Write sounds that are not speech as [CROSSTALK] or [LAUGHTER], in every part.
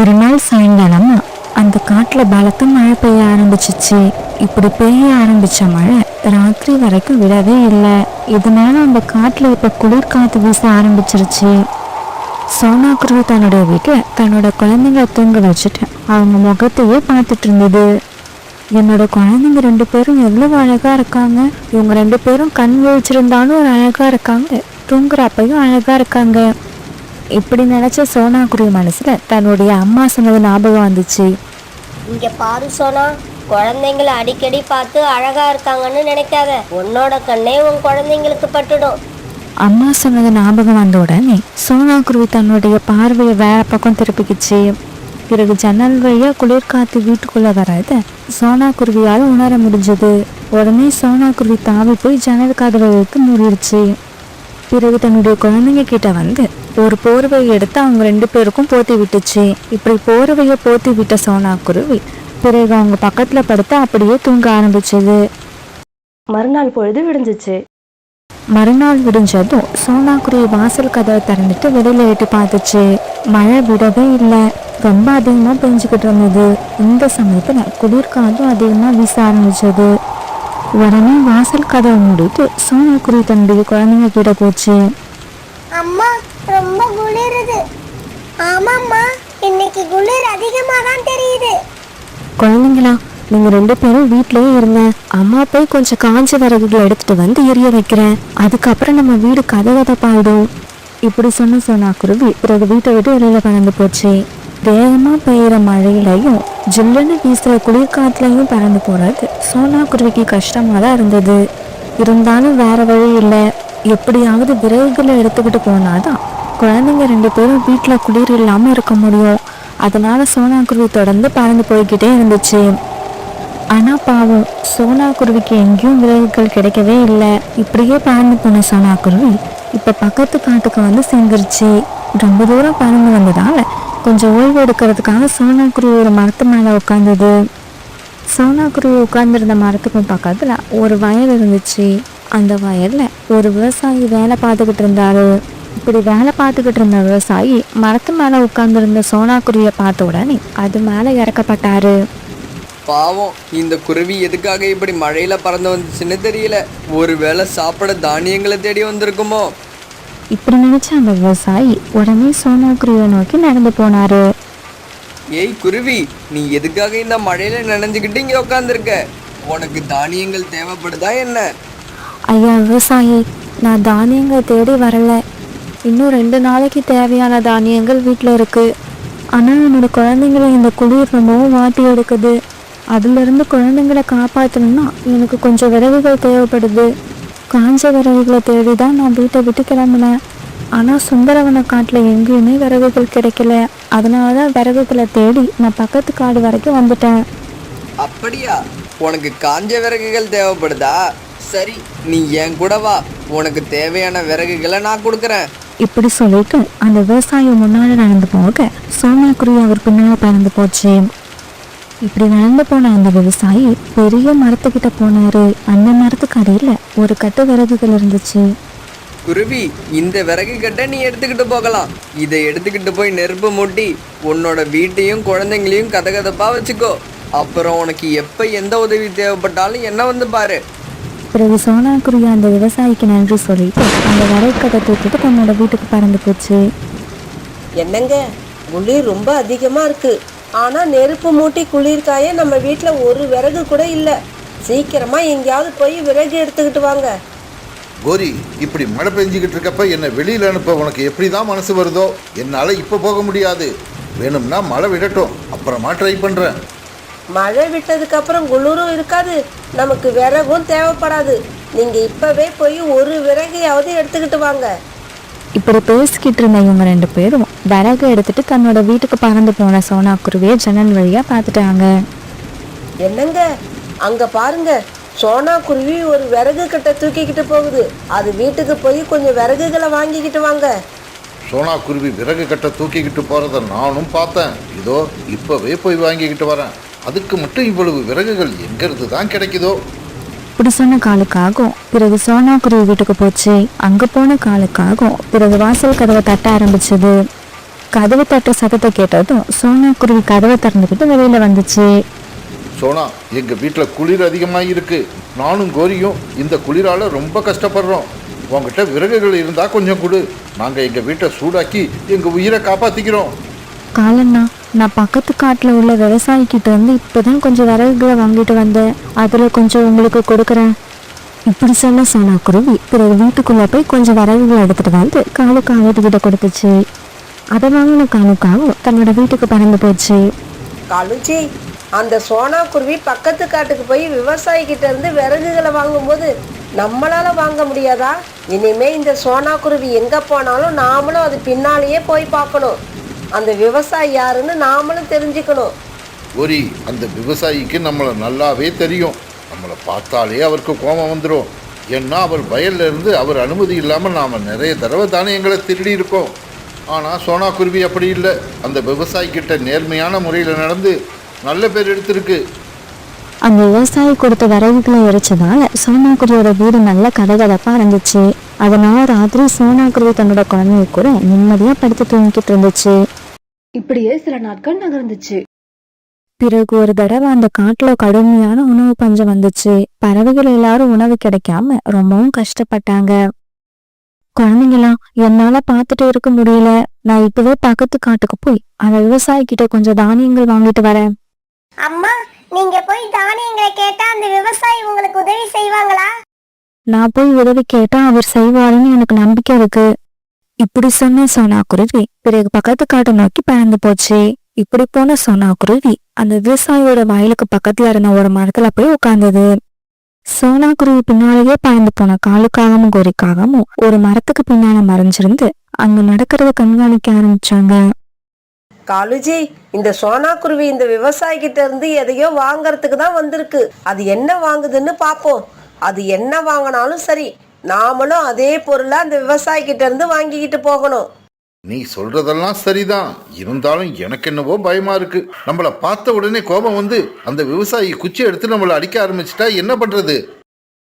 ஒரு நாள் சாயங்காலம் அந்த காட்டுல பலத்த மழை பெய்ய ஆரம்பிச்சிச்சு. இப்படி பெய்ய ஆரம்பிச்ச மழை ராத்திரி வரைக்கும் விடவே இல்லை. இதனால அந்த காட்டுல இப்ப குளிர்காத்து வீச ஆரம்பிச்சிருச்சு. சோனா குருவி தன்னுடைய வீட்டுல தன்னோட குழந்தைங்க தூங்க வச்சுட்டு அவங்க முகத்தையே பார்த்துட்டு இருந்தது. என்னோட குழந்தைங்க ரெண்டு பேரும் எவ்வளவு அழகா இருக்காங்க. இவங்க ரெண்டு பேரும் கண் விழிச்சிருந்தாலும் ஒரு அழகா இருக்காங்க. தூங்குறப்பையும் அழகா இருக்காங்க. இப்படி நினைச்ச சோனா குருவி மனசுல தன்னுடைய அம்மா சொன்னது ஞாபகம் வந்துச்சு. இங்க பாரு சோனா குழந்தைங்கள அடிக்கடி பார்த்து அழகா இருக்காங்கன்னு நினைக்காத. உன்னோட கண்ணே உன் குழந்தைங்களுக்கு பட்டுடும். அம்மா சொன்னது ஞாபகம் வந்த உடனே சோனா குருவி தன்னுடைய பார்வையை வேற பக்கம் திருப்பிக்கிச்சு. பிறகு ஜன்னல் வழியா குளிர்காத்து வீட்டுக்குள்ள வராத சோனா குருவியால உணர முடிஞ்சது. உடனே சோனா குருவி தாவி போய் ஜன்னல் கதவுகளுக்கு மூடிடுச்சு. பிறகு தன்னுடைய குழந்தைங்க கிட்ட வந்து ஒரு போர்வையை எடுத்து அவங்க ரெண்டு பேருக்கும் போத்தி விட்டுச்சு. இப்படி போர்வையை போத்தி விட்ட சோனா குருவி பிறகு அவங்க பக்கத்துல படுத்து அப்படியே தூங்க ஆரம்பிச்சது. மறுநாள் பொழுது விடிஞ்சிச்சு. மறுநாள் விடிஞ்சதும் சோனா குருவி வாசல் கதவை திறந்துட்டு வெளியில எட்டி பார்த்துச்சு. மழை விடவே இல்லை. ரொம்ப அதிகமா பெஞ்சுக்கிட்டு இருந்தது. இந்த சமயத்துல குளிர்காலம் அதிகமா வீச ஆரம்பிச்சது. உடனே வாசல் கதவை மூடிட்டு சோனா குருவி தன்னுடைய குழந்தைங்க கிட்ட போச்சு. அம்மா ரொம்ப குளிருது. ஆமாம்மா இன்னைக்கு குளிர் அதிகமா தான் தெரியுது. குழந்தைங்களா நீங்க ரெண்டு பேரும் வீட்லயே இருங்க. அம்மா போய் கொஞ்சம் காஞ்ச விறகுகளை எடுத்துட்டு வந்து எரிய வைக்கிறேன். அதுக்கப்புறம் நம்ம வீடு கதகதப்பாயிடும் இப்படி சொன்ன சொன்னா குருவி பிறகு வீட்டை விட்டு வெளியில பறந்து போச்சு. வேகமா பெய்யற மழையிலையும் ஜில்லுன்னு வீசுற குளிர்காத்துலையும் பறந்து போறது சோனா குருவிக்கு கஷ்டமா தான் இருந்தது. இருந்தாலும் வேற வழி இல்லை. எப்படியாவது விறகுகளை எடுத்துக்கிட்டு போனாதான் குழந்தைங்க ரெண்டு பேரும் வீட்டில் குளிர் இல்லாமல் இருக்க முடியும். அதனால சோனா குருவி தொடர்ந்து பறந்து போய்கிட்டே இருந்துச்சு. ஆனால் பாவம் சோனா குருவிக்கு எங்கேயும் விறகுகள் கிடைக்கவே இல்லை. இப்படியே பறந்து போன சோனா குருவி இப்போ பக்கத்து காட்டுக்கு வந்து சேர்ந்துருச்சு ரொம்ப தூரம் பறந்து வந்ததால கொஞ்சம் ஓய்வு எடுக்கிறதுக்காக சோனா குருவி ஒரு மரத்து மேலே உட்காந்தது சோனா குருவி உட்காந்துருந்த மரத்துக்கும் பக்கத்தில் ஒரு வயல் இருந்துச்சு. அந்த வயலில் ஒரு விவசாயி வேலை பார்த்துக்கிட்டு இருந்தாரு. இப்படி வேலை பார்த்துக்கிட்டு இருந்த விவசாயி மரத்து மேலே உட்காந்துருந்த சோனா குருவியை பார்த்த உடனே அது மேலே இறக்கப்பட்டாரு. பாவம் இந்த குருவி எதுக்காக இப்படி மழையில பறந்து வந்துச்சுன்னு தெரியல. ஒருவேளை சாப்பிட தானியங்களை தேடி வந்திருக்குமோ? இப்படி நினைச்ச அந்த விவசாயி உடனே சோனா குருவியை நோக்கி நடந்து போனாரு. ஏய் குருவி நீ எதுக்காக இந்த மழையில நனைஞ்சுக்கிட்டு இங்க உட்காந்துருக்க உனக்கு தானியங்கள் தேவைப்படுதா என்ன? ஐயா விவசாயி நான் தானியங்கள் தேடி வரல. இன்னும் ரெண்டு நாளைக்கு தேவையான தானியங்கள் வீட்டில் இருக்கு. ஆனால் என்னோட குழந்தைங்களை இந்த குளிர் ரொம்பவும் வாட்டி எடுக்குது. அதிலிருந்து குழந்தைங்களை காப்பாற்றணும்னா எனக்கு கொஞ்சம் விறகுகள் தேவைப்படுது. காஞ்ச விறகுகளை தேடி தான் நான் வீட்டை விட்டு கிளம்புனேன். ஆனால் சுந்தரவன காட்டில் எங்கேயுமே விறகுகள் கிடைக்கல. அதனால தான் விறகுகளை தேடி நான் பக்கத்து காடு வரைக்கும் வந்துட்டேன். அப்படியா? உனக்கு காஞ்ச விறகுகள் தேவைப்படுதா? சரி நீ என் கூட வா. உனக்கு தேவையான விறகுகளை நான் கொடுக்குறேன். இப்படி சொல்லிட்டு அந்த விவசாயி முன்னாடி நடந்து போக சோனியாக்குருவி அவர் பின்னால பறந்து போச்சு. இப்படி நடந்து போன அந்த விவசாயி பெரிய மரத்துக்கிட்ட போனாரு. அந்த மரத்துக்கு அடியில ஒரு கட்டு விறகுகள் இருந்துச்சு. குருவி இந்த விறகு கட்டை நீ எடுத்துக்கிட்டு போகலாம். இதை எடுத்துக்கிட்டு போய் நெருப்பு மூட்டி உன்னோட வீட்டையும் குழந்தைங்களையும் கதகதப்பா வச்சுக்கோ. அப்புறம் உனக்கு எப்போ எந்த உதவி தேவைப்பட்டாலும் என்ன வந்து பாரு. பிறகு சோனாக்குருவி அந்த விவசாயிக்கு நன்றி சொல்லிட்டு அந்த விறகு கட்டை தூக்கிட்டு தன்னோட வீட்டுக்கு பறந்து போச்சு. என்னங்க? குளிர் ரொம்ப அதிகமா இருக்கு. ஆனா நெருப்பு மூட்டி குளிர் காய நம்ம வீட்ல ஒரு விறகு கூட இல்ல. சீக்கிரமா எங்கேயாவது போய் விறகு எடுத்துக்கிட்டு வாங்க. கோரி இப்படி மழை பெஞ்சிக்கிட்டு இருக்கப்ப என்னை வெளியில் அனுப்ப உனக்கு எப்படி தான் மனசு வருதோ? என்னால் இப்போ போக முடியாது. வேணும்னா மழை விடட்டும். அப்புறமா ட்ரை பண்ணுறேன் மழை விட்டதுக்கு அப்புறம் குளிரும் இருக்காது. நமக்கு விறகும் தேவைப்படாது. நீங்க இப்பவே போய் ஒரு விறகையாவது எடுத்துக்கிட்டு வாங்க. இப்படி பேசிக்கிட்டு இருந்த இவங்க ரெண்டு பேரும் விறகு எடுத்துட்டு தன்னோட வீட்டுக்கு பறந்து போன சோனாக்குருவியை ஜன்னல் வழியா பார்த்துட்டாங்க. என்னங்க? அங்க பாருங்க சோனா குருவி ஒரு விறகு கட்டை தூக்கிக்கிட்டு போகுது. அது வீட்டுக்கு போய் கொஞ்சம் விறகுகளை வாங்கிக்கிட்டு வாங்க. சோனா குருவி விறகு கட்ட தூக்கிக்கிட்டு போறத நானும் பார்த்தேன். இதோ இப்பவே போய் வாங்கிக்கிட்டு வரேன். அதுக்கு மட்டும் இவ்வளவு விறகுகள் எங்கிருந்து தான் கிடைக்குதோ? இப்படி சொன்ன காலுக்காகும் பிறகு சோனா குருவி வீட்டுக்கு போச்சு. அங்க போன காலுக்காகும் பிறகு வாசல் கதவை தட்ட ஆரம்பிச்சது. கதவு தட்ட சத்தத்தை கேட்டதும் சோனா குருவி கதவை திறந்துக்கிட்டு வெளியில வந்துச்சு. சோனா எங்க வீட்டில் குளிர் அதிகமாக இருக்கு. நானும் கோரியும் இந்த குளிரால ரொம்ப கஷ்டப்படுறோம். உங்ககிட்ட விறகுகள் இருந்தா கொஞ்சம் கொடு. நாங்க எங்க வீட்டை சூடாக்கி எங்க உயிரை காப்பாத்திக்கிறோம். காலண்ணா நான் பக்கத்து காட்டில் உள்ள விவசாயிக்கிட்ட இருந்து இப்போதான் கொஞ்சம் விறகுகளை வாங்கிட்டு வந்தேன். அதில் கொஞ்சம் உங்களுக்கு கொடுக்குறேன். இப்படி சொன்ன சோனா குருவி பிறகு வீட்டுக்குள்ளே போய் கொஞ்சம் விறகுகளை எடுத்துகிட்டு வந்து காலுக்கு வீட்டுக்கிட்ட கொடுத்துச்சு. அதை வாங்கின காலுக்காகவும் தன்னோட வீட்டுக்கு பறந்து போச்சு. காலுச்சி அந்த சோனா குருவி பக்கத்து காட்டுக்கு போய் விவசாயிகிட்ட இருந்து விறகுகளை வாங்கும்போது நம்மளால வாங்க முடியாதா? இனிமே இந்த சோனா குருவி எங்க போனாலும் நாமளும் அது பின்னாலேயே போய் பார்க்கணும். அந்த விவசாயி யாருன்னு நாமளும் தெரிஞ்சுக்கணும். கோரி அந்த விவசாயிக்கு நம்மளை நல்லாவே தெரியும். நம்மளை பார்த்தாலே அவருக்கு கோபம் வந்துடும் ஏன்னா அவர் வயல்ல இருந்து அவர் அனுமதி இல்லாமல் நாம் நிறைய தடவை தானியங்களை திருடி இருக்கோம். ஆனால் சோனா குருவி அப்படி இல்லை. அந்த விவசாயி கிட்ட நேர்மையான முறையில் நடந்து நல்ல பேர் எடுத்திருக்கு. அந்த விவசாயி கொடுத்த விறகுகளை எரிச்சதால சோனாக்குருவியோட வீடு நல்ல கதகதப்பா இருந்துச்சு. அதனால ராத்திரி சோனாக்குருவி தன்னோட குழந்தைய கூட நிம்மதியா படுத்து தூங்கிட்டு இருந்துச்சு. இப்படியே சில நாட்கள் நகர்ந்துச்சு. பிறகு ஒரு தடவை அந்த காட்டுல கடுமையான உணவு பஞ்சம் வந்துச்சு. பறவைகள் எல்லாரும் உணவு கிடைக்காம ரொம்பவும் கஷ்டப்பட்டாங்க. குழந்தைங்களாம் என்னால பார்த்துட்டு இருக்க முடியல. நான் இப்பவே பக்கத்து காட்டுக்கு போய் அந்த விவசாயி கிட்ட கொஞ்சம் தானியங்கள் வாங்கிட்டு வரேன். அம்மா நீங்க போய் தானியங்களை கேட்டா அந்த விவசாயி உங்களுக்கு உதவி செய்வாங்களா? நான் போய் உதவி கேட்டா அவர் செய்வாருன்னு எனக்கு நம்பிக்கை இருக்கு. இப்படி சொன்ன சோனா குருவி பிறகு பக்கத்து காட்டை நோக்கி பறந்து போச்சு. இப்படி போன சோனா குருவி அந்த விவசாயியோட வயலுக்கு பக்கத்துல இருந்த ஒரு மரத்துல போய் உட்கார்ந்தது சோனா குருவி பின்னாலேயே பயந்து போன காலுக்காகவும் கோரிக்காகவும் ஒரு மரத்துக்கு பின்னால மறைஞ்சிருந்து அங்க நடக்கிறத கண்காணிக்க ஆரம்பிச்சாங்க. காலுஜி இந்த சோனா குருவி இந்த விவசாயி கிட்ட இருந்து எதையோ வாங்கறதுக்கு தான் வந்திருக்கு. அது என்ன வாங்குதுன்னு பார்ப்போம் அது என்ன வாங்கினாலும் சரி நாமளும் அதே பொருளை அந்த விவசாயி கிட்ட இருந்து வாங்கிக்கிட்டு போகணும். நீ சொல்றதெல்லாம் சரிதான். இருந்தாலும் எனக்கு என்னவோ பயமா இருக்கு. நம்மளை பார்த்த உடனே கோபம் வந்து அந்த விவசாயி குச்சி எடுத்து நம்மளை அடிக்க ஆரம்பிச்சிட்டா என்ன பண்றது?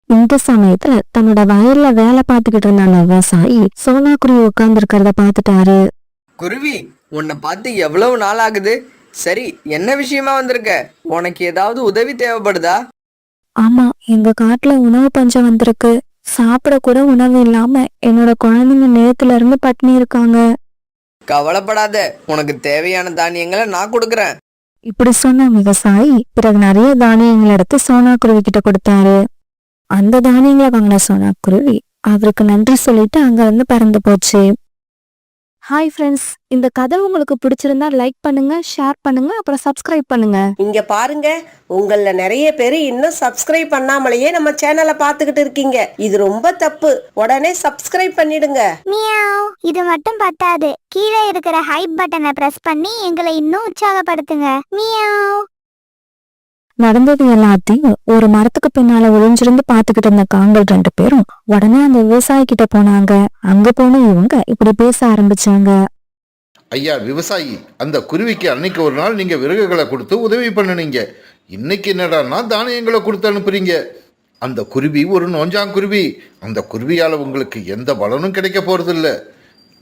இந்த சமயத்துல தன்னோட வயல்ல வேலை பார்த்துக்கிட்டு இருந்த அந்த விவசாயி சோனா குருவி உட்கார்ந்து இருக்கிறத பார்த்துட்டாரு. குருவி உன்னை பார்த்து எவ்வளவு நாள் ஆகுது? சரி என்ன விஷயமா வந்திருக்க? உனக்கு ஏதாவது உதவி தேவைப்படுதா? ஆமா எங்க காட்டுல உணவு பஞ்சம் வந்திருக்கு. சாப்பிட கூட உணவு இல்லாம என்னோட குழந்தைங்க நேத்துல இருந்து பட்டினி இருக்காங்க. கவலைப்படாத உனக்கு தேவையான தானியங்களை நான் கொடுக்குறேன். இப்படி சொன்ன விவசாயி பிறகு நிறைய தானியங்கள் எடுத்து சோனா குருவி கிட்ட கொடுத்தாரு. அந்த தானியங்களை வாங்கின சோனா குருவி அவருக்கு நன்றி சொல்லிட்டு அங்க இருந்து பறந்து போச்சு. ஹாய் ஃப்ரெண்ட்ஸ் இந்த கதை உங்களுக்கு பிடிச்சிருந்தா லைக் பண்ணுங்க ஷேர் பண்ணுங்க அப்புறம் சப்ஸ்கிரைப் பண்ணுங்க. இங்க பாருங்க உங்கள நிறைய பேர் இன்னும் சப்ஸ்கிரைப் பண்ணாமலேயே நம்ம சேனலை பார்த்துக்கிட்டு இருக்கீங்க. இது ரொம்ப தப்பு. உடனே சப்ஸ்கிரைப் பண்ணிடுங்க. மியாவ். இது மட்டும் பத்தாது. கீழே இருக்கிற ஹைப் பட்டனை பிரஸ் பண்ணி எங்களை இன்னும் உற்சாகப்படுத்துங்க. மியாவ். நடந்தது எல்லாத்தையும் ஒரு மரத்துக்கு பின்னால ஒளிஞ்சிருந்து பாத்துக்கிட்டு இருந்த காங்கள் ரெண்டு பேரும் உடனே அந்த விவசாயி கிட்ட போனாங்க. அங்க போன இவங்க இப்படி பேச ஆரம்பிச்சாங்க. ஐயா விவசாயி அந்த குருவிக்கு அன்னைக்கு ஒரு நாள் நீங்க விறகுகளை கொடுத்து உதவி பண்ணுனீங்க. இன்னைக்கு என்னடான்னா தானியங்களை கொடுத்து அனுப்புறீங்க? அந்த குருவி ஒரு நோஞ்சாங்குருவி அந்த குருவியால உங்களுக்கு எந்த பலனும் கிடைக்க போறதில்ல.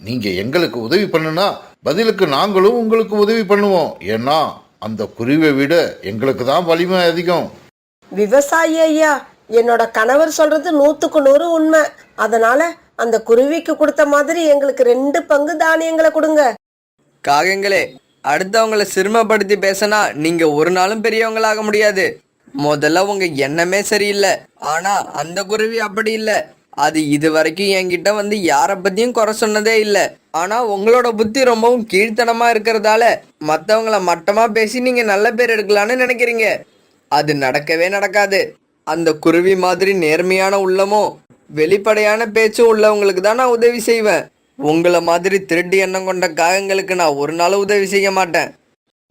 நீங்க எங்களுக்கு உதவி பண்ணுனா பதிலுக்கு நாங்களும் உங்களுக்கு உதவி பண்ணுவோம். ஏன்னா அந்த குருவியை விட எங்களுக்கு தான் வலிமை அதிகம். விவசாயி ஐயா என்னோட கணவர் சொல்றது நூத்துக்கு நூறு உண்மை. அதனால அந்த குருவிக்கு கொடுத்த மாதிரி எங்களுக்கு ரெண்டு பங்கு தானியங்களை கொடுங்க. காகங்களே அடுத்தவங்கள சிரமப்படுத்தி பேசினா நீங்க ஒரு நாளும் பெரியவங்களாக முடியாது. முதல்ல உங்க எண்ணமே சரியில்லை. ஆனா அந்த குருவி அப்படி இல்லை. அது இது வரைக்கும் என்கிட்ட வந்து யாரை பத்தியும் குறை சொன்னதே இல்லை. ஆனா உங்களோட புத்தி ரொம்பவும் கீழ்த்தனமா இருக்கிறதால மத்தவங்கள மட்டமா பேசி நீங்க நல்ல பேர் எடுக்கலான்னு நினைக்கிறீங்க. அது நடக்கவே நடக்காது. அந்த குருவி மாதிரி நேர்மையான உள்ளமும் வெளிப்படையான பேச்சும் உள்ளவங்களுக்கு தான் நான் உதவி செய்வேன். உங்களை மாதிரி திருட்டு எண்ணம் கொண்ட காகங்களுக்கு நான் ஒரு நாள் உதவி செய்ய மாட்டேன்.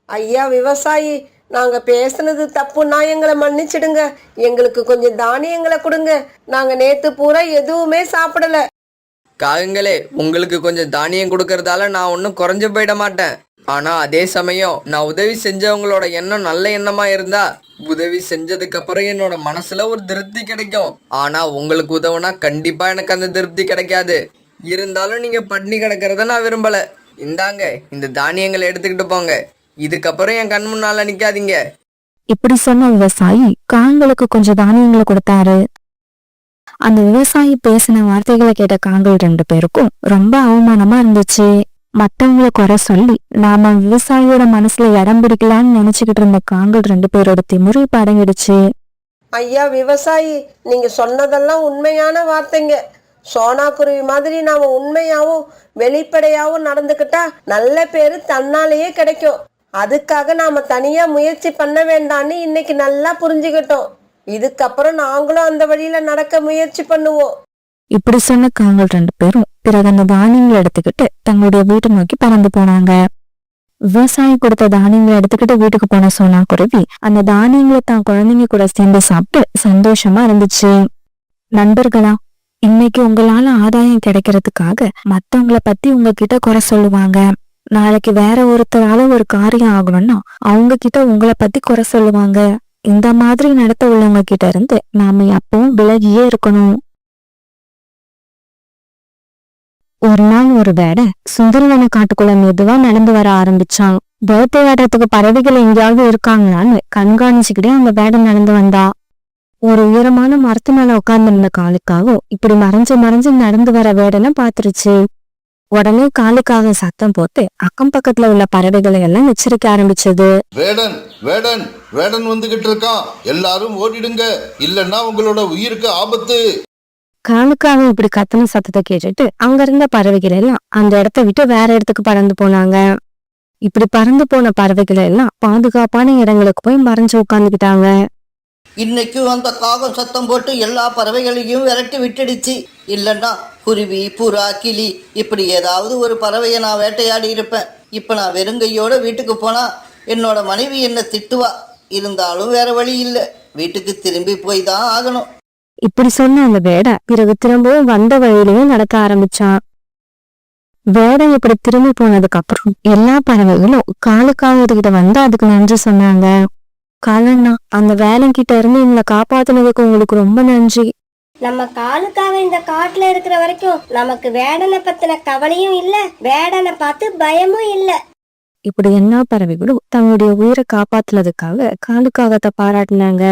ஐயா விவசாயி நாங்க பேசுனது தப்புன்னா எங்களை மன்னிச்சிடுங்க. எங்களுக்கு கொஞ்சம் தானியங்களை கொடுங்க. நாங்க நேத்து பூரா எதுவுமே சாப்பிடல. காகங்களே உங்களுக்கு கொஞ்சம் தானியம் கொடுக்கறதால நான் ஒன்றும் குறைஞ்சு போயிட மாட்டேன். ஆனா அதே சமயம் நான் உதவி செஞ்சவங்களோட எண்ணம் நல்ல எண்ணமா இருந்தா உதவி செஞ்சதுக்கு அப்புறம் என்னோட மனசுல ஒரு திருப்தி கிடைக்கும். ஆனா உங்களுக்கு உதவுனா கண்டிப்பா எனக்கு அந்த திருப்தி கிடைக்காது. இருந்தாலும் நீங்க பட்னி கிடக்கிறத நான் விரும்பல. இந்தாங்க இந்த தானியங்களை எடுத்துக்கிட்டு போங்க. இதுக்கப்புறம் என் கண் முன்னால நிக்காதீங்க. இப்படி சொன்ன விவசாயி காங்களுக்கு கொஞ்சம் தானியங்களை கொடுத்தாரு. அந்த விவசாயி பேசின வார்த்தைகளை கேட்ட காங்கள் ரெண்டு பேருக்கும் ரொம்ப அவமானமா இருந்துச்சு. மத்தவங்கள குறை சொல்லி நாம விவசாயியோட மனசுல இடம் பிடிக்கலாம்னு நினைச்சுக்கிட்டு இருந்த காங்கள் ரெண்டு பேரோட திமிரு இப்ப அடங்கிடுச்சு ஐயா விவசாயி நீங்க சொன்னதெல்லாம் உண்மையான வார்த்தைங்க. சோனா குருவி மாதிரி நாம உண்மையாவும் வெளிப்படையாவும் நடந்துக்கிட்டா நல்ல பேரு தன்னாலேயே கிடைக்கும். அதுக்காக நாம தனியா முயற்சி பண்ண வேண்டாம்னு இன்னைக்கு நல்லா புரிஞ்சுக்கிட்டோம். இதுக்கப்புறம் நாங்களும் அந்த வழியில நடக்க முயற்சி பண்ணுவோம். இப்படி சொன்ன காங்கள் ரெண்டு பேரும் பிறகு அந்த தானியங்களை எடுத்துக்கிட்டு தங்களுடைய வீட்டை நோக்கி பறந்து போனாங்க. விவசாயி கொடுத்த தானியங்களை எடுத்துக்கிட்டு வீட்டுக்கு போன சோனா குருவி அந்த தானியங்களை தான் குழந்தைங்க கூட சேர்ந்து சாப்பிட்டு சந்தோஷமா இருந்துச்சு. நண்பர்களா இன்னைக்கு உங்களால ஆதாயம் கிடைக்கிறதுக்காக மத்தவங்கள பத்தி உங்ககிட்ட குறை சொல்லுவாங்க. நாளைக்கு வேற ஒருத்தரால ஒரு காரியம் ஆகணும்னா அவங்க கிட்ட உங்களை பத்தி குறை சொல்லுவாங்க. இந்த மாதிரி நடத்த உள்ளவங்க கிட்ட இருந்து நாம எப்பவும் விலகியே இருக்கணும். ஒரு நாள் ஒரு வேடை சுந்தரவன காட்டுக்குள்ள மெதுவா நடந்து வர ஆரம்பிச்சான். வேட்டையாடுறதுக்கு பறவைகள் எங்கேயாவது இருக்காங்களான்னு கண்காணிச்சுக்கிட்டே அந்த வேடை நடந்து வந்தா. ஒரு உயரமான மரத்து மேல உட்கார்ந்திருந்த காலுக்காகவும் இப்படி மறைஞ்சு மறைஞ்சு நடந்து வர வேடனை பாத்துருச்சு உடனே காலுக்காக சத்தம் போட்டு அக்கம் பக்கத்துல உள்ள பறவைகளை எல்லாம் எச்சரிக்க ஆரம்பிச்சது. வேடன் வேடன் வேடன் வந்துகிட்டு இருக்கான். எல்லாரும் ஓடிடுங்க. இல்லைன்னா உங்களோட உயிருக்கு ஆபத்து. காலுக்காக இப்படி கத்துன சத்தத்தை கேட்டுட்டு அங்க இருந்த பறவைகள் எல்லாம் அந்த இடத்த விட்டு வேற இடத்துக்கு பறந்து போனாங்க. இப்படி பறந்து போன பறவைகள் எல்லாம் பாதுகாப்பான இடங்களுக்கு போய் மறைஞ்சு உட்காந்துக்கிட்டாங்க இன்னைக்கும் அந்த காகம் சத்தம் போட்டு எல்லா பறவைகளையும் விரட்டி விட்டுடுச்சு. இல்லைன்னா குருவி புறா கிளி இப்படி ஏதாவது ஒரு பறவையை நான் வேட்டையாடி இருப்பேன். இப்போ நான் வெறுங்கையோட வீட்டுக்கு போனால் என்னோட மனைவி என்னை திட்டுவா. இருந்தாலும் வேற வழி இல்லை. வீட்டுக்கு திரும்பி போய் தான் ஆகணும். இப்படி சொன்ன அந்த வேடை பிறகு திரும்பவும் வந்த வழியிலேயே நடக்க ஆரம்பிச்சான். வேடை இப்படி திரும்பி போனதுக்கு அப்புறம் எல்லா பறவைகளும் காலுக்காகத்துக்கிட்ட வந்து அதுக்கு நன்றி சொன்னாங்க. காலண்ணா அந்த வேலைங்கிட்ட இருந்து எங்களை காப்பாத்துனதுக்கு உங்களுக்கு ரொம்ப நன்றி. நம்ம காலுக்காக இந்த காட்டுல இருக்கிற வரைக்கும் நமக்கு வேடனை பத்தின கவலையும் இல்ல வேடனை பார்த்து பயமும் இல்ல. இப்படி எல்லா பறவைகளும் தங்களுடைய உயிரை காப்பாத்துனதுக்காக காலுக்காகத்தை பாராட்டினாங்க.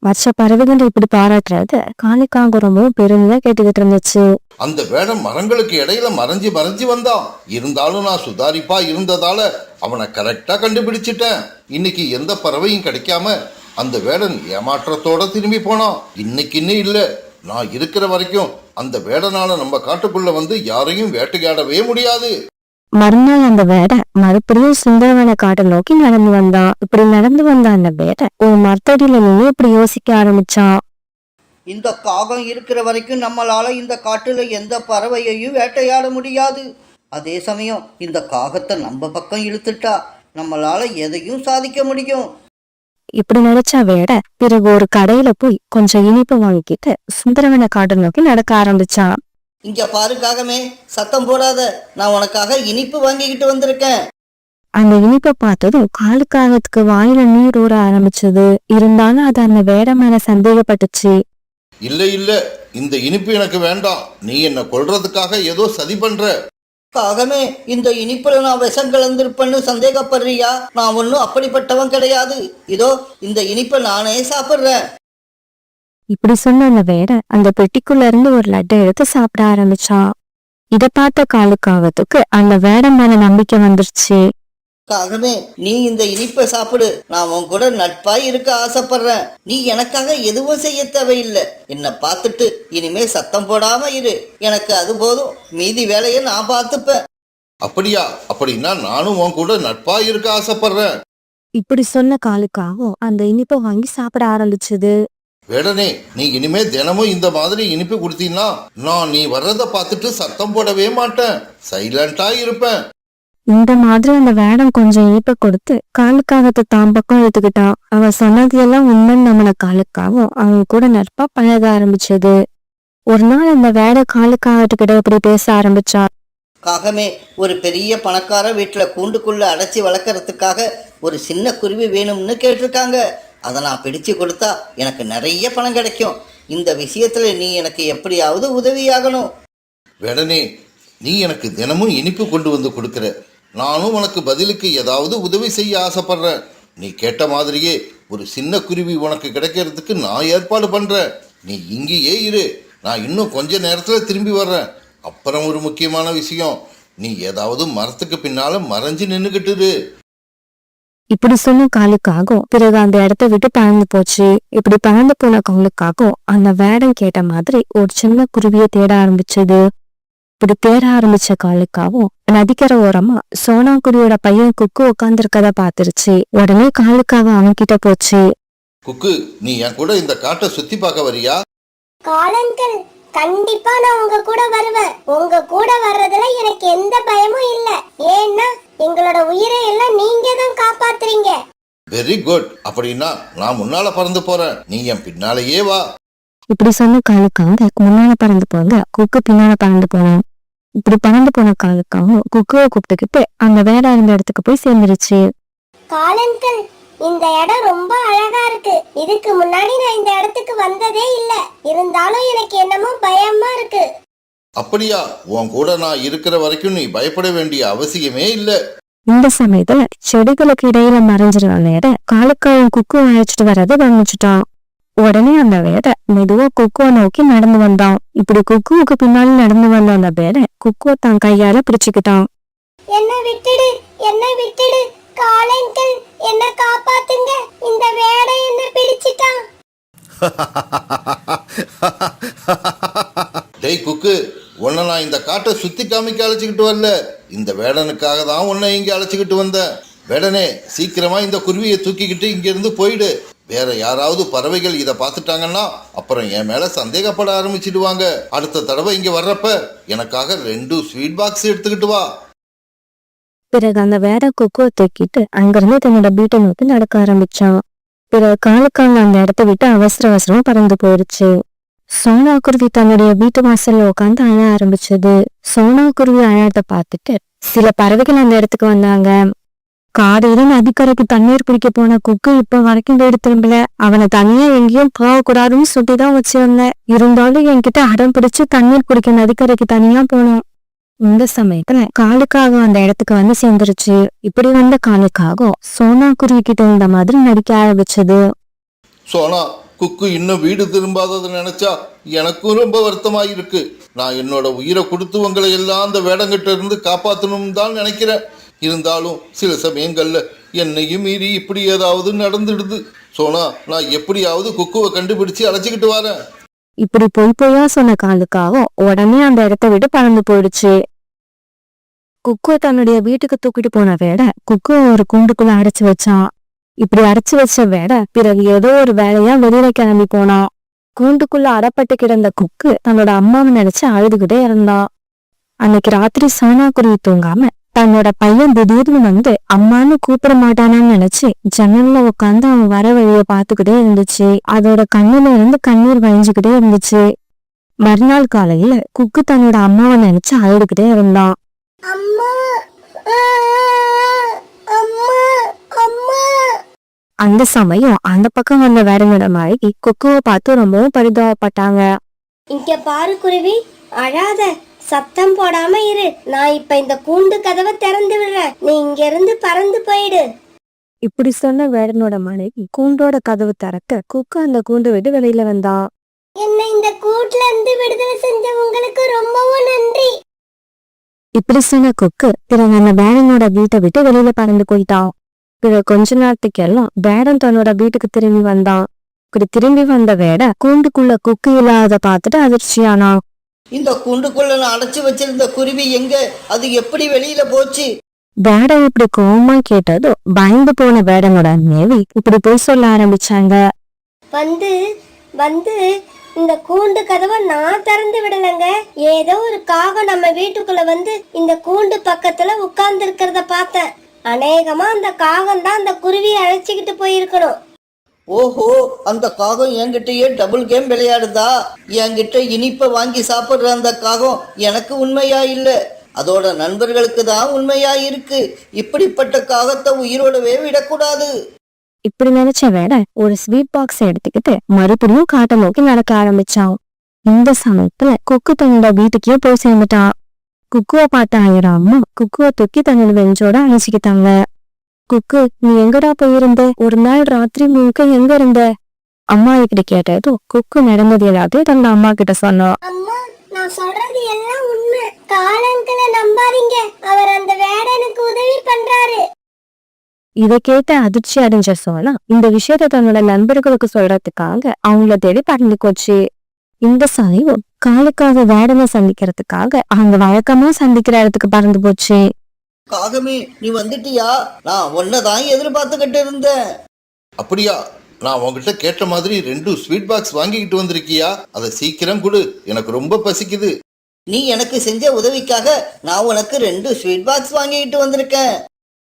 மற்ற பறவைகள் இப்படி பாராட்டுறத காளிக்காங்குரமும் பெருமையா கேட்டுக்கிட்டு இருந்துச்சு. அந்த வேடம் மரங்களுக்கு இடையில மறைஞ்சு மறைஞ்சு வந்தான். இருந்தாலும் நான் சுதாரிப்பா இருந்ததால அவனை கரெக்டா கண்டுபிடிச்சிட்டேன். இன்னைக்கு எந்த பறவையும் கிடைக்காம அந்த வேடன் ஏமாற்றத்தோட திரும்பி போனான். இன்னைக்குன்னு இல்ல. நான் இருக்கிற வரைக்கும் அந்த வேடனால நம்ம காட்டுக்குள்ள வந்து யாரையும் வேட்டையாடவே முடியாது. மறுநாள் அந்த வேடை மறுபடியும் சுந்தரவன காட்டை நோக்கி நடந்து வந்தான் இப்படி நடந்து வந்த அந்த வேடை ஒரு மரத்தடியில நின்று இப்படி யோசிக்க ஆரம்பிச்சான் இந்த காகம் இருக்கிற வரைக்கும் நம்மளால இந்த காட்டுல எந்த பறவையையும் வேட்டையாட முடியாது. அதே சமயம் இந்த காகத்தை நம்ம பக்கம் இழுத்துட்டா நம்மளால எதையும் சாதிக்க முடியும். இப்படி நினைச்ச வேடை பிறகு ஒரு கடையில போய் கொஞ்சம் இனிப்பு வாங்கிக்கிட்டு சுந்தரவன காட்டை நோக்கி நடக்க ஆரம்பிச்சான் இங்க பாரு காகமே சத்தம் போடாத. நான் உனக்காக இனிப்பு வாங்கிக்கிட்டு வந்திருக்கேன். அந்த இனிப்பை பார்த்ததும் காலுக்காகத்துக்கு வாயில நீர் ஊற ஆரம்பிச்சது. இருந்தாலும் அது அந்த வேடை மேல சந்தேகப்பட்டுச்சு. இல்ல இல்ல. இந்த இனிப்பு எனக்கு வேண்டாம். நீ என்ன கொல்றதுக்காக ஏதோ சதி பண்ற. காகமே இந்த இனிப்புல நான் விஷம் கலந்திருப்பேன்னு சந்தேகப்படுறியா? நான் ஒன்றும் அப்படிப்பட்டவன் கிடையாது. இதோ இந்த இனிப்பை நானே சாப்பிட்றேன். இப்படி சொன்ன அந்த வேடை அந்த பெட்டிக்குள்ள இருந்து ஒரு லட்டை எடுத்து சாப்பிட ஆரம்பிச்சான் இத பார்த்த காலுக்காகத்துக்கு அந்த வேடை மேல நம்பிக்கை வந்துருச்சு. காகமே நீ இந்த இனிப்பை சாப்பிடு. நான் உன் கூட நட்பாய் இருக்க ஆசைப்படுறேன். நீ எனக்காக எதுவும் செய்ய தேவையில்லை. என்னை பார்த்துட்டு இனிமே சத்தம் போடாம இரு. எனக்கு அது போதும். மீதி வேலையை நான் பார்த்துப்பேன். அப்படியா? அப்படின்னா நானும் உன் கூட நட்பா இருக்க ஆசைப்படுறேன். இப்படி சொன்ன காலுக்காகவும் அந்த இனிப்பை வாங்கி சாப்பிட ஆரம்பிச்சது. வேடனே நீ இனிமே தினமும் இந்த மாதிரி இனிப்பு கொடுத்தீங்கன்னா நான் நீ வர்றத பார்த்துட்டு சத்தம் போடவே மாட்டேன். சைலண்டா இருப்பேன். இந்த மாதிரி அந்த வேடம் கொஞ்சம் இனிப்பை கொடுத்து காலுக்காகத்தை தான் பக்கம் எடுத்துக்கிட்டான் அவன் சொன்னது எல்லாம் உண்மைன்னு நம்மள காலுக்காகவும் அவன் கூட நட்பா பழக ஆரம்பிச்சது. ஒரு நாள் அந்த வேட காலுக்காகட்டுக்கிட்ட இப்படி பேச ஆரம்பிச்சா. காகமே ஒரு பெரிய பணக்கார வீட்டில் கூண்டுக்குள்ள அடைச்சி வளர்க்கறதுக்காக ஒரு சின்ன குருவி வேணும்னு கேட்டிருக்காங்க. அதை நான் பிடிச்சு கொடுத்தா எனக்கு நிறைய பணம் கிடைக்கும். இந்த விஷயத்துல நீ எனக்கு எப்படியாவது உதவியாகணும். வேடனே நீ எனக்கு தினமும் இனிப்பு கொண்டு வந்து கொடுக்குற. நானும் உனக்கு பதிலுக்கு ஏதாவது உதவி செய்ய ஆசைப்படுறேன். நீ கேட்ட மாதிரியே ஒரு சின்ன குருவி உனக்கு கிடைக்கிறதுக்கு நான் ஏற்பாடு பண்ணுறேன் நீ இங்கேயே இரு. நான் இன்னும் கொஞ்ச நேரத்தில் திரும்பி வர்றேன். அப்புறம் ஒரு முக்கியமான விஷயம். நீ ஏதாவது மரத்துக்கு பின்னால் மறைஞ்சு நின்றுக்கிட்டு இரு. இப்படி சொன்ன காலுக்காகும் பிறகு அந்த இடத்த விட்டு பறந்து போச்சு. இப்படி பறந்து போன காலுக்காகும் அந்த வேடம் கேட்ட மாதிரி ஒரு சின்ன குருவியை தேட ஆரம்பிச்சது. இப்படி தேட ஆரம்பிச்ச காலுக்காவும் நதிக்கரை ஓரமா சோனா குருவியோட பையன் குக்கு உட்காந்துருக்கத பாத்துருச்சு உடனே காலுக்காக அவன் கிட்ட போச்சு. குக்கு நீ என் கூட இந்த காட்டை சுத்தி பார்க்க வரியா? காலங்கள் கண்டிப்பா நான் உங்க கூட வருவேன். உங்க கூட வர்றதுல எனக்கு எந்த பயமும் இல்ல. ஏன்னா எங்களோட உயிரை எல்லாம் நீங்க தான் காப்பாத்துறீங்க. வெரி குட் அப்படின்னா நான் முன்னால பறந்து போறேன். நீ என் பின்னாலேயே வா. இப்படி சொன்ன காலுக்காக முன்னால பறந்து போங்க. குக்கு பின்னால பறந்து போனான் இப்படி பறந்து போன காலுக்காவும் குக்குவை கூப்பிட்டுக்கிட்டு அந்த வேட இருந்த இடத்துக்கு போய் சேர்ந்துருச்சு. காலங்கள் இந்த இடம் ரொம்ப அழகா இருக்கு. இதுக்கு முன்னாடி நான் இந்த இடத்துக்கு வந்ததே இல்ல. இருந்தாலும் எனக்கு என்னமோ பயமா இருக்கு. அப்படியா? உன் கூட நான் இருக்கிற வரைக்கும் நீ பயப்பட வேண்டிய அவசியமே இல்லை. இந்த சமயத்துல செடிகளுக்கு இடையில மறைஞ்சிருந்த வேட காலுக்காவும் குக்கு அழைச்சிட்டு வர்றதை கவனிச்சுட்டான். உடனே அந்த வேட மெதுவா குக்குவை நோக்கி நடந்து வந்தான். இப்படி குக்குவுக்கு பின்னாடி நடந்து வந்த அந்த வேட குக்குவை தன் கையால பிடிச்சுக்கிட்டான். என்ன விட்டுடு என்ன விட்டுடு காலங்கள் என்ன காப்பாத்துங்க. இந்த வேடை என்ன பிடிச்சிட்டான். [LAUGHS] டேய் குக்கு உன்னை நான் இந்த காட்டை சுத்தி காமிக்க அழைச்சிக்கிட்டு வரல. இந்த வேடனுக்காக தான் உன்னை இங்கே அழைச்சிக்கிட்டு வந்தேன். வேடனே சீக்கிரமா இந்த குருவியை தூக்கிக்கிட்டு இங்க இருந்து போயிடு. வேற யாராவது பறவைகள் இதை பார்த்துட்டாங்கன்னா அப்புறம் என் மேல சந்தேகப்பட ஆரம்பிச்சிடுவாங்க. அடுத்த தடவை இங்க வர்றப்ப எனக்காக ரெண்டு ஸ்வீட் பாக்ஸ் எடுத்துக்கிட்டு வா. பிறகு அந்த வேட குக்குவை தூக்கிட்டு அங்கிருந்து தன்னோட வீட்டை நோக்கி நடக்க ஆரம்பிச்சான். பிறகு காலுக்காங்க அந்த இடத்த விட்டு அவசர அவசரமா பறந்து போயிடுச்சு. சோனா குருவி தன்னுடைய வீட்டு வாசல்ல உட்காந்து அழ ஆரம்பிச்சது. சோனா குருவி அழறத பார்த்துட்டு சில பறவைகள் அந்த இடத்துக்கு வந்தாங்க. காலையில நதிக்கரைக்கு தண்ணீர் குடிக்க போன குக்கு இப்ப வரைக்கும் வீடு திரும்பல. அவனை தனியா எங்கேயும் போகக்கூடாதுன்னு சொல்லிதான் வச்சிருந்தேன். இருந்தாலும் என்கிட்ட அடம் பிடிச்சு தண்ணீர் குடிக்க நதிக்கரைக்கு தனியா போனோம் இந்த சமயத்துல காலுக்காக அந்த இடத்துக்கு வந்து சேர்ந்துருச்சு. இப்படி வந்த காலுக்காக சோனா குருவி கிட்ட இருந்த மாதிரி நடிக்க ஆரம்பிச்சது. சோனா குக்கு இன்னும் வீடு திரும்பாததை நினைச்சா எனக்கும் ரொம்ப வருத்தமாக இருக்கு நான் என்னோட உயிரை கொடுத்து உங்களை எல்லாம் அந்த வேடங்கிட்ட இருந்து காப்பாத்தணும் தான் நினைக்கிறேன். இருந்தாலும் சில சமயங்களில் என்னையும் மீறி இப்படி ஏதாவது நடந்துடுது. சோனா நான் எப்படியாவது குக்குவை கண்டுபிடிச்சு அழைச்சிக்கிட்டு வரேன். இப்படி பொய் பொய்யா சொன்ன காலுக்காக உடனே அந்த இடத்த விட்டு பறந்து போயிடுச்சு. குக்குவை தன்னுடைய வீட்டுக்கு தூக்கிட்டு போன வேட குக்குவை ஒரு கூண்டுக்குள்ள அடைச்சு வச்சான். இப்படி அடைச்சு வச்ச வேலை பிறகு ஏதோ ஒரு வேலையா வெளியில கிளம்பி போனான் கூண்டுக்குள்ள அடப்பட்டு கிடந்த குக்கு தன்னோட அம்மாவை நினைச்சு அழுதுகிட்டே இருந்தான் அன்னைக்கு ராத்திரி சோனா குருவி தூங்காம தன்னோட பையன் திடீர்னு வந்து அம்மான்னு கூப்பிட மாட்டானான்னு நினைச்சு ஜன்னல்ல உட்காந்து அவன் வர வழிய பாத்துக்கிட்டே இருந்துச்சு. அதோட கண்ணுல இருந்து கண்ணீர் வழிஞ்சுக்கிட்டே இருந்துச்சு. மறுநாள் காலையில குக்கு தன்னோட அம்மாவை நினைச்சு அழுதுகிட்டே இருந்தான் அம்மா! அம்மா! அம்மா! அந்த சமயம் அந்த பக்கம் வந்த வேடங்களோட மாதிரி குக்குவை பார்த்து ரொம்பவும் பரிதாபப்பட்டாங்க. இங்க பாரு குருவி அழாத சத்தம் போடாம இரு. நான் இப்ப இந்த கூண்டு கதவை திறந்து விடுறேன். நீ இங்க இருந்து பறந்து போயிடு. இப்படி சொன்ன வேடனோட மனைவி கூண்டோட கதவு திறக்க குக்கு அந்த கூண்டு விட்டு வெளியில வந்தான் என்ன இந்த கூட்டுல இருந்து விடுதலை செஞ்ச உங்களுக்கு ரொம்பவும் நன்றி. இப்படி சொன்ன குக்கு பிறகு அந்த வேடனோட வீட்டை விட்டு வெளியில பறந்து போயிட்டான் பிறகு கொஞ்ச நேரத்துக்கு எல்லாம் வேடன் தன்னோட வீட்டுக்கு திரும்பி வந்தான். இப்படி திரும்பி வந்த வேட கூண்டுக்குள்ள குக்கு இல்லாத பார்த்துட்டு அதிர்ச்சியானான் இந்த கூண்டுக்குள்ள நான் அடைச்சி வச்சிருந்த குருவி எங்க? அது எப்படி வெளியில போச்சு? வேடம் இப்படி கோவமா கேட்டதும் பயந்து போன வேடனோட மேவி இப்படி போய் சொல்ல ஆரம்பிச்சாங்க. வந்து வந்து இந்த கூண்டு கதவை நான் திறந்து விடலைங்க. ஏதோ ஒரு காகம் நம்ம வீட்டுக்குள்ள வந்து இந்த கூண்டு பக்கத்துல உட்கார்ந்து இருக்கிறத பார்த்தேன். அநேகமா அந்த காகம் தான் அந்த குருவியை அழைச்சிக்கிட்டு போயிருக்கணும். ஓஹோ அந்த காகம் என்கிட்டயே டபுள் கேம் விளையாடுதா? என்கிட்ட இனிப்பை வாங்கி சாப்பிடுற அந்த காகம் எனக்கு உண்மையா இல்ல. அதோட நண்பர்களுக்கு தான் உண்மையா இருக்கு. இப்படிப்பட்ட காகத்தை உயிரோடவே விடக்கூடாது. இப்படி நினைச்ச வேட ஒரு ஸ்வீட் பாக்ஸ் எடுத்துக்கிட்டு மறுபடியும் காட்டை நோக்கி நடக்க ஆரம்பிச்சான். இந்த சமயத்துல குக்கு தன்னோட வீட்டுக்கே போய் சேர்ந்துட்டான். குக்குவை பார்த்த ஆயிரம் அம்மா குக்குவை தூக்கி தன்னோட வெஞ்சோட அழைச்சிக்கிட்டாங்க குக்கு நீ எங்கடா போயிருந்த? ஒரு நாள் ராத்திரி முழுக்க எங்க இருந்த? அம்மா கிட்ட கேட்டதும் குக்கு நடந்தது எல்லாத்தையும் தன்னோட அம்மா கிட்ட நான் சொல்றது எல்லாம் உண்மை. காலங்களை நம்பாதீங்க. அவர் அந்த வேடனுக்கு உதவி பண்றாரு. இதை கேட்ட அதிர்ச்சி அடைஞ்ச சோனா இந்த விஷயத்த தன்னோட நண்பர்களுக்கு சொல்றதுக்காக அவங்கள தேடி பறந்து போச்சு. இந்த சமயம் காலுக்காக வேடனை சந்திக்கிறதுக்காக அவங்க வழக்கமா சந்திக்கிற இடத்துக்கு பறந்து போச்சு. காகமே நீ வந்துட்டியா? நான் உன்னதான் எதிர்பார்த்துக்கிட்டு இருந்தேன். அப்படியா? நான் உங்ககிட்ட கேட்ட மாதிரி ரெண்டு ஸ்வீட் பாக்ஸ் வாங்கிக்கிட்டு வந்திருக்கியா? அதை சீக்கிரம் கொடு. எனக்கு ரொம்ப பசிக்குது. நீ எனக்கு செஞ்ச உதவிக்காக நான் உனக்கு ரெண்டு ஸ்வீட் பாக்ஸ் வாங்கிட்டு வந்திருக்கேன்.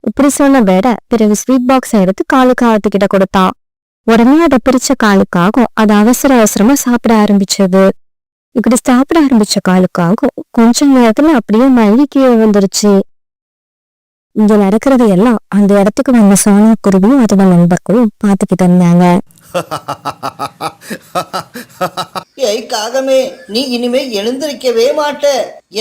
இப்படி சொன்ன வேட பிறகு ஸ்வீட் பாக்ஸை எடுத்து காலுக்காகத்து கிட்ட கொடுத்தான். உடனே அதை பிரிச்ச காலுக்காகும் அது அவசர அவசரமா சாப்பிட ஆரம்பிச்சது. இப்படி சாப்பிட ஆரம்பிச்ச காலுக்காகும் கொஞ்ச நேரத்துல அப்படியே மழை கீழே வந்துருச்சு இங்க நடக்கிறது எல்லாம் அந்த இடத்துக்கு வந்த சோனா குருவியும் அதோட நண்பர்களும் பார்த்துக்கிட்டு இருந்தாங்க. ஏய் காகமே நீ இனிமே எழுந்திருக்கவே மாட்ட.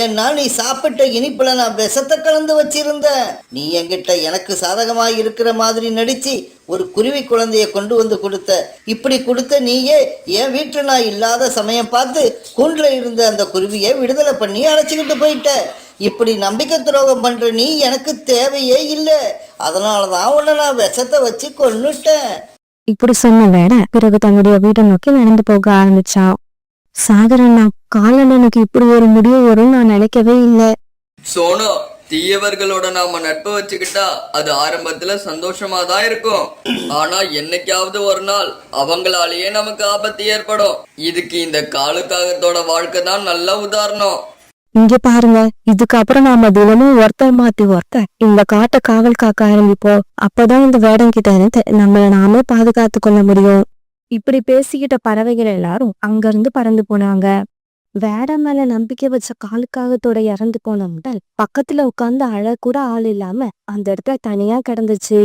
ஏன்னா நீ சாப்பிட்ட இனிப்புல நான் விஷத்தை கலந்து வச்சிருந்த. நீ என்கிட்ட எனக்கு சாதகமா இருக்கிற மாதிரி நடிச்சு ஒரு குருவி குழந்தைய கொண்டு வந்து கொடுத்த. இப்படி கொடுத்த நீயே என் வீட்டுல நான் இல்லாத சமயம் பார்த்து கூண்டுல இருந்த அந்த குருவியை விடுதலை பண்ணி அழைச்சிக்கிட்டு போயிட்ட. இப்படி நம்பிக்கை துரோகம் பண்ற நீ எனக்கு தேவையே இல்லை. அதனாலதான் உன்னை நான் விஷத்தை வச்சு கொண்டுட்டேன் இப்படி சொன்ன வேட பிறகு தன்னுடைய வீட்டை நோக்கி நடந்து போக ஆரம்பிச்சான் சாகரண்ணா காலண்ணனுக்கு இப்படி ஒரு முடிவு வரும்னு நான் நினைக்கவே இல்லை. சோனா தீயவர்களோட நாம நட்பு வச்சுக்கிட்டா அது ஆரம்பத்துல சந்தோஷமா தான் இருக்கும். ஆனா என்னைக்காவது ஒரு நாள் அவங்களாலேயே நமக்கு ஆபத்து ஏற்படும். இதுக்கு இந்த காலுக்காகத்தோட வாழ்க்கை தான் நல்ல உதாரணம். இங்க பாருங்க இதுக்கப்புறம் நாம தினமும் ஒருத்தர் மாத்தி ஒருத்தர் இந்த காட்டை காவல் காக்க ஆரம்பிப்போம். அப்பதான் இந்த வேடம் கிட்ட இருந்து நம்மள நாமே பாதுகாத்து கொள்ள முடியும். இப்படி பேசிக்கிட்ட பறவைகள் எல்லாரும் அங்கிருந்து பறந்து போனாங்க. வேடம் மேல நம்பிக்கை வச்ச காலுக்காகத்தோட இறந்து போன முதல் பக்கத்துல உட்கார்ந்து அழ கூட ஆள் இல்லாம அந்த இடத்துல தனியா கிடந்துச்சு.